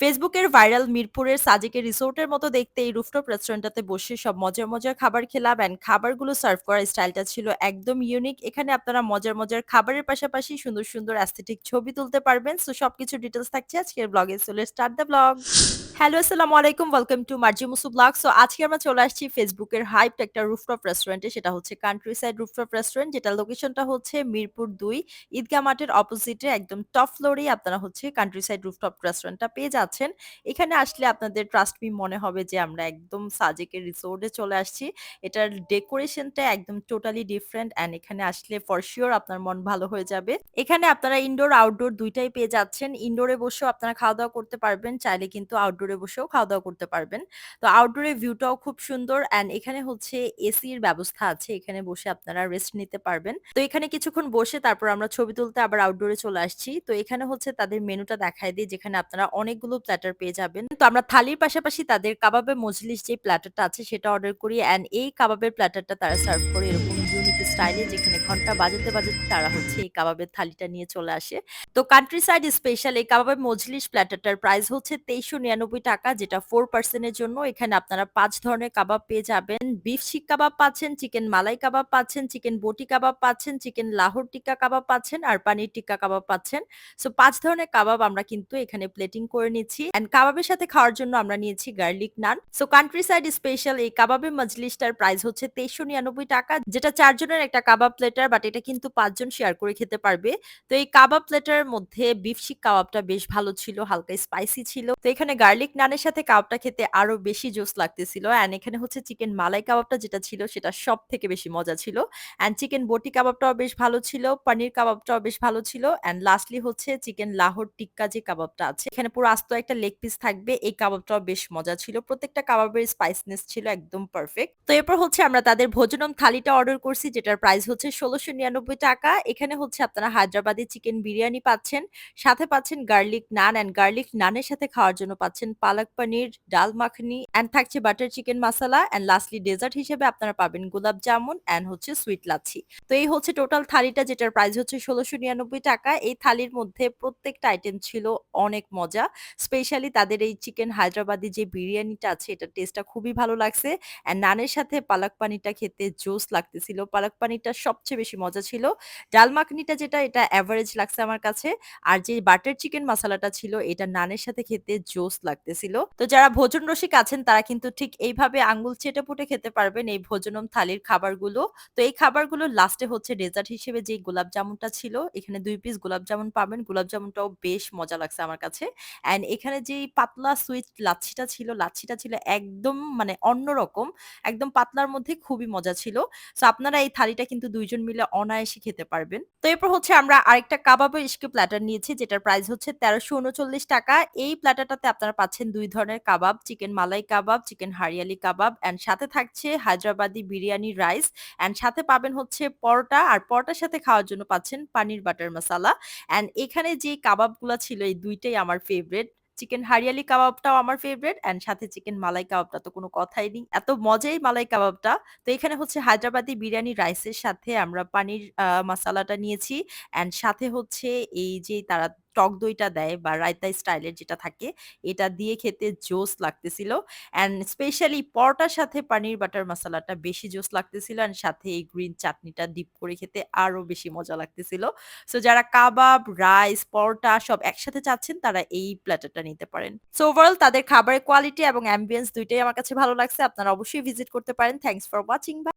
ফেসবুকের ভাইরাল মিরপুরের সাজেকের রিসোর্টের মতো দেখতে এই রুফটপ রেস্টুরেন্টটাতে বসে সব মজার, মজার খাবার খেলাম অ্যান্ড খাবারগুলো সার্ভ করার স্টাইলটা ছিল একদম ইউনিক। এখানে আপনারা মজার, মজার খাবারের পাশাপাশি সুন্দর, সুন্দর অ্যাস্থেটিক ছবি তুলতে পারবেন। সো সবকিছু ডিটেলস থাকছে আজকের ব্লগে। চলে স্টার্ট দ্য ব্লগ। হ্যালো, আসসালামু আলাইকুম। Welcome to মার্জি মুসু blog. সো আজকে আমরা চলে আসছি ফেসবুকের হাইপ একটা রুফটপ রেস্টুরেন্টে। সেটা হচ্ছে কান্ট্রি সাইড রুফটপ রেস্টুরেন্ট যেটার লোকেশনটা হচ্ছে মিরপুর ২ ঈদগাহ মাঠের অপোজিটে একদম টপ ফ্লোরেই আপনারা হচ্ছে কান্ট্রি সাইড রুফটপ রেস্টুরেন্টটা পেয়ে যাচ্ছেন। এখানে আসলে আপনাদের ট্রাস্ট মি মনে হবে যে আমরা একদম সাজেকের রিসোর্টে চলে আসছি। এটার ডেকোরেশনটা একদম টোটালি ডিফারেন্ট অ্যান্ড এখানে আসলে ফর শিওর আপনার মন ভালো হয়ে যাবে। এখানে আপনারা ইনডোর আউটডোর দুইটাই পেয়ে যাচ্ছেন। ইনডোরে বসেও আপনারা খাওয়া-দাওয়া করতে পারবেন। চাইলে কিন্তু আউটডোরে বসেও খাওয়া-দাওয়া করতে পারবেন। তো আউটডোরের ভিউটাও খুব সুন্দর অ্যান্ড এখানে হচ্ছে এসির ব্যবস্থা আছে। এখানে বসে আপনারা রেস্ট নিতে পারবেন। তো এখানে কিছুক্ষণ বসে তারপর আমরা ছবি তুলতে আবার আউটডোরে চলে আসছি। তো এখানে হচ্ছে তাদের মেনুটা দেখায় দেই যেখানে আপনারা অনেকগুলো প্ল্যাটার পেয়ে যাবেন। তো আমরা থালির পাশাপাশি তাদের কাবাবে মজলিস যে প্ল্যাটারটা আছে সেটা অর্ডার করি অ্যান্ড এই কাবাবের প্ল্যাটারটা তারা সার্ভ করে এরকম ইউনিক স্টাইলে যেখানে ঘণ্টা বাজাতে, বাজাতে তারা হচ্ছে এই কাবাবের থালিটা নিয়ে চলে আসে। তো কান্ট্রি সাইড স্পেশাল এই কাবাবের মজলিস প্ল্যাটারটার প্রাইস হচ্ছে ৳২৩৯৯ যেটা 4 পারসন এর জন্য। এখানে আপনারা ৫ ধরনের কাবাব পেয়ে যাবেন। বিফ শিক কাবাব পাচ্ছেন, চিকেন মালাই কাবাব পাচ্ছেন, চিকেন বটি কাবাব পাচ্ছেন, চিকেন লাহোর টিক্কা কাবাব পাচ্ছেন আর পানির টিক্কা কাবাব পাচ্ছেন। সো ৫ ধরনের কাবাব আমরা কিন্তু এখানে প্লেটিং করে নিচ্ছি অ্যান্ড কাবাবের সাথে খাওয়ার জন্য আমরা নিয়েছি garlic naan. So countryside special এই কাবাবের মজলিসটার প্রাইস হচ্ছে ৳২৩৯৯ যেটা চারজনের একটা কাবাব প্লেটার বাট এটা কিন্তু ৫ জন শেয়ার করে খেতে পারবে। তো এই কাবাব প্লেটার মধ্যে বিফ শিক কাবাবটা বেশ ভালো ছিল, হালকা স্পাইসি ছিল। তো এখানে গার্লিক নানের সাথে কাবাবটা খেতে আরও বেশি জোস লাগতেছিল অ্যান্ড এখানে হচ্ছে চিকেন মালাই কাবাবটা যেটা ছিল সেটা সব থেকে বেশি মজা ছিল। অ্যান্ড চিকেন বটি কাবাবটাও বেশ ভালো ছিল, পনির কাবাবটাও বেশ ভালো ছিল অ্যান্ড লাস্টলি হচ্ছে চিকেন লাহোর টিক্কা যে কাবাবটা আছে এখানে পুরো আস্ত একটা লেগ পিস থাকবে। এই কাবাবটাও বেশ মজা ছিল। প্রত্যেকটা কাবাবের স্পাইসনেস ছিল একদম পারফেক্ট। তো এরপর হচ্ছে আমরা তাদের ভোজনম থালিটা অর্ডার করছি যেটার প্রাইস হচ্ছে ৳১৬৯৯ এখানে হচ্ছে আপনারা হায়দ্রাবাদি চিকেন বিরিয়ানি পাচ্ছেন। সাথে পাচ্ছেন গার্লিক নান অ্যান্ড গার্লিক নানের সাথে খাওয়ার জন্য পাচ্ছেন পালক পনির, ডাল মাখনি অ্যান্ড থাকছে butter chicken masala and lastly dessert হিসেবে আপনারা পাবেন গোলাপ জামুন অ্যান্ড হচ্ছে সুইট লাচ্ছি। তো এই হচ্ছে টোটাল থালিটা যেটার প্রাইস হচ্ছে ৳১৬৯৯ এই থালির মধ্যে প্রত্যেকটা আইটেম ছিল অনেক মজা। স্পেশালি তাদের এই চিকেন হায়দ্রাবাদি যে বিরিয়ানিটা আছে এটার টেস্টটা খুবই ভালো লাগছে অ্যান্ড নানের সাথে পালক পানিরটা খেতে জোস লাগতেছিল। পালক পানিরটা সবচেয়ে বেশি মজা ছিল। ডাল মাখনিটা যেটা এটা অ্যাভারেজ লাগছে আমার কাছে। আর যে বাটার চিকেন মাসালাটা ছিল এটা নানের সাথে খেতে জোস লাগতেছিল। তো যারা ভোজন রসিক আছেন তারা কিন্তু ঠিক এইভাবে আঙ্গুল চেটেপুটে খেতে পারবেন এই ভোজনম থালির খাবারগুলো। তো এই খাবারগুলো লাস্টে হচ্ছে ডেজার্ট হিসেবে যেই গোলাপ জামুনটা ছিল এখানে ২ পিস গোলাপ জামুন পাবেন। গোলাপ জামুনটাও বেশ মজা লাগছে আমার কাছে। অ্যান্ড এখানে যেই পাতলা সুইট লাচ্ছিটা ছিল, লাচ্ছিটা ছিল একদম মানে অন্যরকম। একদম পাতলার মধ্যে খুবই মজা ছিল। সো আপনারা এই থালিটা কিন্তু দুইজন মিলে অনায়াসে খেতে পারবেন। তো এরপর হচ্ছে আমরা আরেকটা কাবাবের ইশকে প্ল্যাটার নিয়েছি যেটার প্রাইস হচ্ছে ৳১৩৩৯ এই প্ল্যাটারটাতে আপনারা পাচ্ছেন ২ ধরনের kebab, chicken malai kebab, chicken hariyali kebab and সাথে থাকছে হায়দ্রাবাদি বিরিয়ানি রাইস অ্যান্ড সাথে পাবেন হচ্ছে পরোটা আর পরোটার সাথে খাওয়ার জন্য পাচ্ছেন পানির বাটার মাসালা অ্যান্ড এখানে যে কাবাবগুলা ছিল এই দুইটাই আমার ফেভারাইট। চিকেন হারিয়ালি কাবাবটাও আমার ফেভারাইট অ্যান্ড সাথে চিকেন মালাই কাবাবটা তো কোনো কথাই নেই। এত মজাই মালাই কাবাবটা। তো এখানে হচ্ছে হায়দ্রাবাদি বিরিয়ানি রাইসের সাথে আমরা পানির আ মাসালাটা নিয়েছি অ্যান্ড সাথে হচ্ছে এই যে তারা টক দইটা দেয় বা রায়তা স্টাইলের যেটা থাকে এটা দিয়ে খেতে জোস লাগতেছিল অ্যান্ড স্পেশালি পরোটার সাথে পানির বাটার মাসালাটা বেশি জোস লাগতেছিল অ্যান্ড সাথে এই গ্রিন চাটনিটা ডিপ করে খেতে আরও বেশি মজা লাগতেছিল। সো যারা কাবাব, রাইস, পরোটা সব একসাথে চাচ্ছেন তারা এই প্ল্যাটারটা নিতে পারেন। সো ওভারঅল তাদের খাবারের কোয়ালিটি এবং অ্যাম্বিয়েন্স দুইটাই আমার কাছে ভালো লাগছে। আপনারা অবশ্যই ভিজিট করতে পারেন। Thanks for watching. বাই।